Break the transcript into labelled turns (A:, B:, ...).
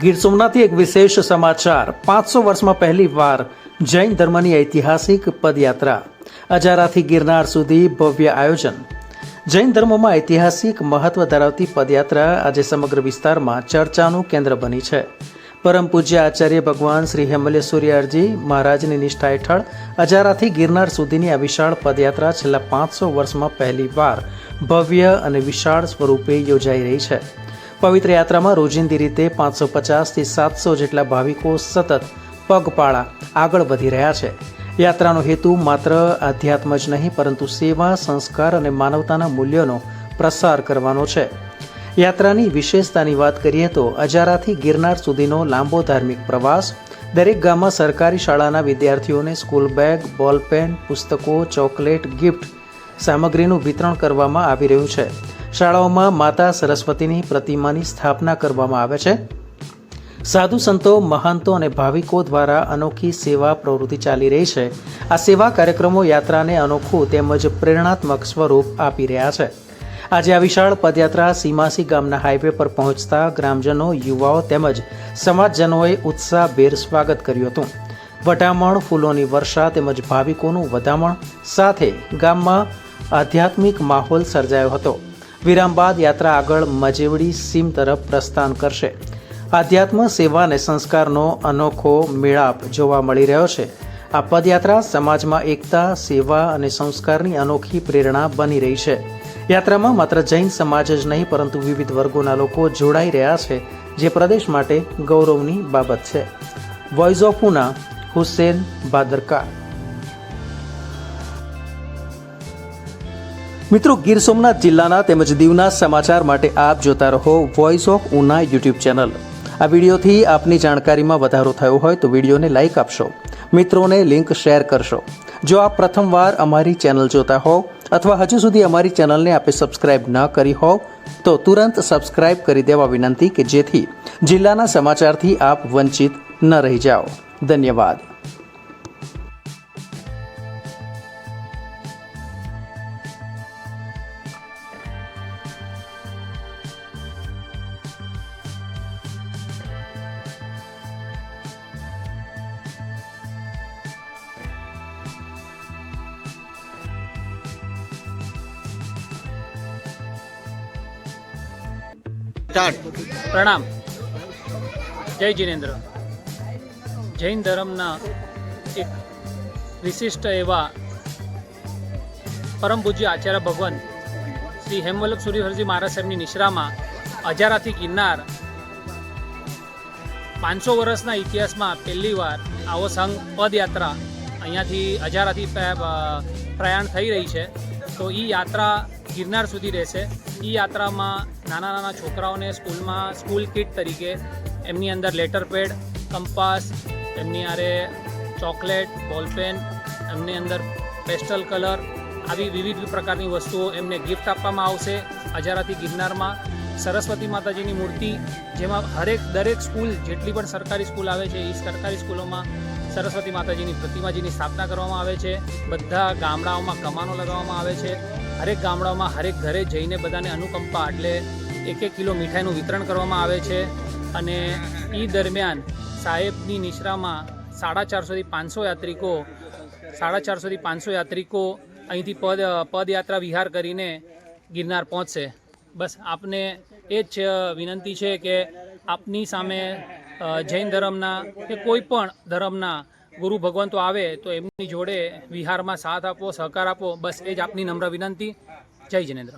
A: ગીર સોમનાથથી એક વિશેષ સમાચાર. પાંચસો વર્ષમાં પહેલી વાર જૈન ધર્મની ઐતિહાસિક પદયાત્રા. અજારાથી ગિરનાર સુધી ભવ્ય આયોજન. જૈન ધર્મમાં ઐતિહાસિક મહત્વ ધરાવતી પદયાત્રા આજે સમગ્ર વિસ્તારમાં ચર્ચાનું કેન્દ્ર બની છે. પરમ પૂજ્ય આચાર્ય ભગવાન શ્રી હેમલેશ્વરીયારજી મહારાજની નિષ્ઠા હેઠળ અજારાથી ગિરનાર સુધીની આ વિશાળ પદયાત્રા છેલ્લા પાંચસો વર્ષમાં પહેલી વાર ભવ્ય અને વિશાળ સ્વરૂપે યોજાઈ રહી છે. પવિત્ર યાત્રામાં રોજિંદી રીતે પાંચસો પચાસથી સાતસો જેટલા ભાવિકો સતત પગપાળા આગળ વધી રહ્યા છે. યાત્રાનો હેતુ માત્ર આધ્યાત્મ જ નહીં, પરંતુ સેવા, સંસ્કાર અને માનવતાના મૂલ્યોનો પ્રસાર કરવાનો છે. યાત્રાની વિશેષતાની વાત કરીએ તો અજારાથી ગિરનાર સુધીનો લાંબો ધાર્મિક પ્રવાસ, દરેક ગામમાં સરકારી શાળાના વિદ્યાર્થીઓને સ્કૂલ બેગ, બોલપેન, પુસ્તકો, ચોકલેટ, ગિફ્ટ સામગ્રીનું વિતરણ કરવામાં આવી રહ્યું છે. શાળાઓમાં માતા સરસ્વતીની પ્રતિમાની સ્થાપના કરવામાં આવે છે. સાધુ સંતો, મહંતો અને ભાવિકો દ્વારા અનોખી સેવા પ્રવૃત્તિ ચાલી રહી છે. આ સેવા કાર્યક્રમો યાત્રાને અનોખું તેમજ પ્રેરણાત્મક સ્વરૂપ આપી રહ્યા છે. આજે આ વિશાળ પદયાત્રા સીમાસી ગામના હાઈવે પર પહોંચતા ગ્રામજનો, યુવાઓ તેમજ સમાજજનોએ ઉત્સાહભેર સ્વાગત કર્યું હતું. વઢામણ ફૂલોની વર્ષા તેમજ ભાવિકોનું વધામણ સાથે ગામમાં આધ્યાત્મિક માહોલ સર્જાયો હતો. વિરામ બાદ યાત્રા આગળ મજેવડી સીમ તરફ પ્રસ્થાન કરશે. આધ્યાત્મ સેવા અને સંસ્કારનો અનોખો મેળાપ જોવા મળી રહ્યો છે. આ પદયાત્રા સમાજમાં એકતા, સેવા અને સંસ્કારની અનોખી પ્રેરણા બની રહી છે. યાત્રામાં માત્ર જૈન સમાજ જ નહીં, પરંતુ વિવિધ વર્ગોના લોકો જોડાઈ રહ્યા છે, જે પ્રદેશ માટે ગૌરવની બાબત છે. વોઇસ ઓફ ઉના હુસેન બાદરકા મિત્રો, ગીર સોમનાથ જિલ્લાના તેમજ દીવના સમાચાર માટે આપ જોતા રહો voice of Una YouTube channel. આ વિડીયોથી આપની જાણકારીમાં વધારો થયો હોય તો વિડીયોને લાઇક આપશો. મિત્રોને લિંક શેર કરશો. જો આપ પ્રથમવાર અમારી ચેનલ જોતા હો અથવા હજુ સુધી અમારી ચેનલને આપે સબસ્ક્રાઇબ ન કરી હોવ તો તુરંત સબસ્ક્રાઇબ કરી દેવા વિનંતી કે જેથી જિલ્લાના સમાચારથી આપ વંચિત ન રહી જાઓ. ધન્યવાદ.
B: સ્ટાર્ટ.
C: પ્રણામ. જય જિનેન્દ્ર. જૈન ધર્મના એક વિશિષ્ટ એવા પરમ પૂજ્ય આચાર્ય ભગવાન શ્રી હેમવલ્લભ સૂર્યહરજી મહારાજ સાહેબની નિશ્રામાં અજારાથી ગિરનાર પાંચસો વર્ષના ઇતિહાસમાં પહેલીવાર આવો સંઘ પદયાત્રા અહીંયાથી અજારાથી પ્રયાણ થઈ રહી છે. તો એ યાત્રા ગિરનાર સુધી રહેશે. એ યાત્રામાં નાના નાના છોકરાઓને સ્કૂલમાં સ્કૂલ કિટ તરીકે, એમની અંદર લેટર પેડ, કંપાસ, એમની આરે ચોકલેટ, બોલપેન, એમની અંદર પેસ્ટલ કલર, આવી વિવિધ પ્રકારની વસ્તુઓ એમને ગિફ્ટ આપવામાં આવશે અજારાથી ગિરનારમાં. સરસ્વતી માતાજીની મૂર્તિ, જેમાં હરેક દરેક સ્કૂલ, જેટલી પણ સરકારી સ્કૂલ આવે છે એ સરકારી સ્કૂલોમાં સરસ્વતી માતાજીની પ્રતિમાજીની સ્થાપના કરવામાં આવે છે. બધા ગામડાઓમાં કમાનો લગાવવામાં આવે છે. હરેક ગામડાઓમાં હરેક ઘરે જઈને બધાને અનુકંપા એટલે એક એક કિલો મીઠાઈનું વિતરણ કરવામાં આવે છે. અને એ દરમિયાન સાહેબની નિશ્રામાં સાડા ચારસોથી પાંચસો યાત્રિકો, સાડા ચારસોથી પાંચસો યાત્રિકો અહીંથી પદ, પદયાત્રા વિહાર કરીને ગિરનાર પહોંચશે. બસ આપને એ જ વિનંતી છે કે આપની સામે જૈન ધર્મના કે કોઈ પણ ધર્મના ગુરુ ભગવંતો આવે તો એમની જોડે વિહારમાં સાથ આપો, સહકાર આપો. બસ એ જ આપની નમ્ર વિનંતી. જય જિનેન્દ્ર.